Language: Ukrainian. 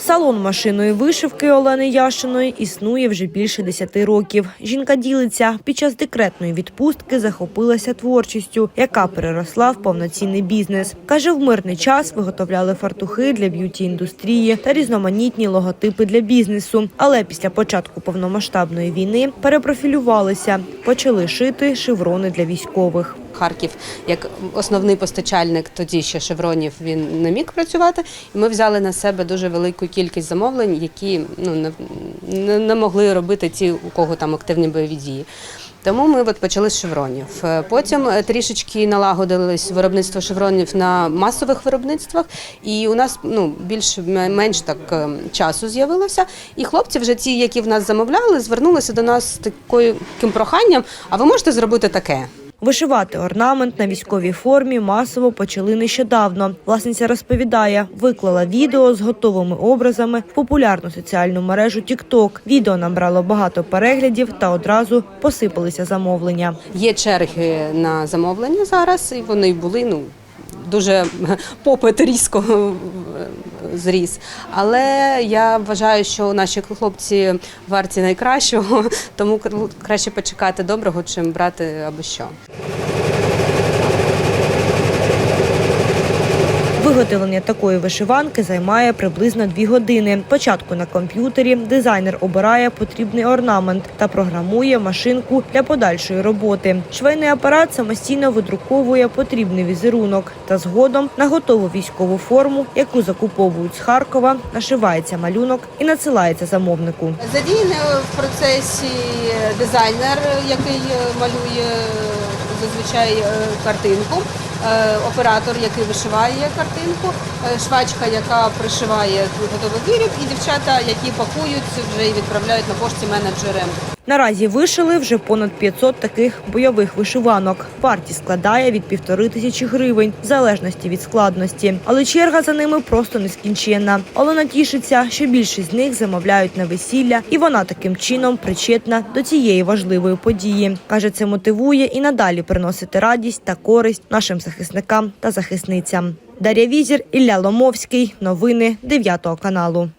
Салон машиної вишивки Олени Яшиної існує вже більше 10 років. Жінка ділиться, під час декретної відпустки захопилася творчістю, яка переросла в повноцінний бізнес. Каже, в мирний час виготовляли фартухи для б'юті-індустрії та різноманітні логотипи для бізнесу. Але після початку повномасштабної війни перепрофілювалися, почали шити шеврони для військових. Харків як основний постачальник тоді ще шевронів він не міг працювати. І ми взяли на себе дуже велику кількість замовлень, які ну не, не, не могли робити ті, у кого там активні бойові дії. Тому ми от почали з шевронів. Е, Потім е, трішечки налагодилось виробництво шевронів на масових виробництвах, і у нас ну більш менш так е, часу з'явилося. І хлопці, вже ті, які в нас замовляли, звернулися до нас з такою таким проханням: а ви можете зробити таке? Вишивати орнамент на військовій формі масово почали нещодавно. Власниця розповідає, виклала відео з готовими образами в популярну соціальну мережу TikTok. Відео набрало багато переглядів та одразу посипалися замовлення. Є черги на замовлення зараз, і вони були ну. Дуже попит різко зріс. Але я вважаю, що наші хлопці варті найкращого, тому краще почекати доброго, чим брати або що. Виготовлення такої вишиванки займає приблизно дві години. Спочатку на комп'ютері дизайнер обирає потрібний орнамент та програмує машинку для подальшої роботи. Швейний апарат самостійно видруковує потрібний візерунок та згодом на готову військову форму, яку закуповують з Харкова, нашивається малюнок і надсилається замовнику. Задіяний в процесі дизайнер, який малює зазвичай е, картинку, оператор, який вишиває картинку, е, швачка, яка пришиває готовий виріб, і дівчата, які пакують вже і відправляють на пошті менеджери. Наразі вишили вже понад 500 таких бойових вишиванок. Вартість складає від півтори тисячі гривень, в залежності від складності. Але черга за ними просто нескінченна. Олена тішиться, що більшість з них замовляють на весілля, і вона таким чином причетна до цієї важливої події. каже, це мотивує і надалі приносити радість та користь нашим захисникам та захисницям. Дар'я Візір, Ілля Ломовський. Новини 9 каналу.